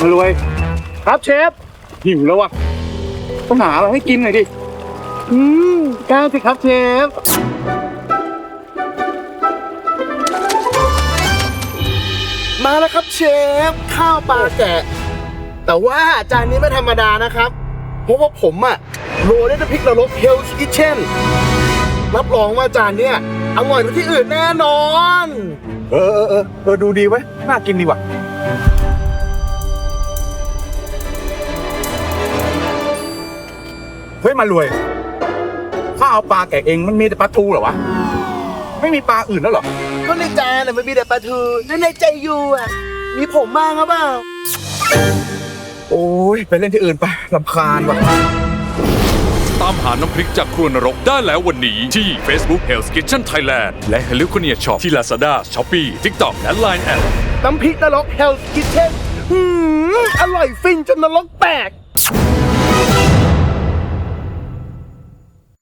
มารวย ครับเชฟ หิวแล้วอะ ต้องหาอะไรให้กินหน่อยดิ อืมก้าวสิครับเชฟ มาแล้วครับเชฟ ข้าวปลาแกะ แต่ว่าจานนี้ไม่ธรรมดานะครับ เพราะว่าผมอะโรยด้วยน้พริกนรกเฮลส์คิเช่นรับรองว่าจานเนี้ย อร่อยกว่าที่อื่นแน่นอน เออเออเออเออดูดีไว้ยน่ากินดีว่ะ เฮ้ยมารวยข้าวปลาแกะเองมันมีแต่ปลาทูเหรอวะ ไม่มีปลาอื่นแล้วเหรอ ก็ในจานน่ะมันมีแต่ปลาทูและในใจยูอะมีผมบ้างครับเปล่า โอ้ยไปเล่นที่อื่นไปลำคาญว่ะ ตามหาน้ำพริกจากครัวนรกได้แล้ววันนี้ที่ Facebook Hell's Kitchen Thailand และ h e l l o c o n i a Shop ที่ Lazada, Shopee, TikTok และ Line แอด น้ำพริกนรกเฮลส์คิเช่นหืมอร่อยฟินจนนรกแตก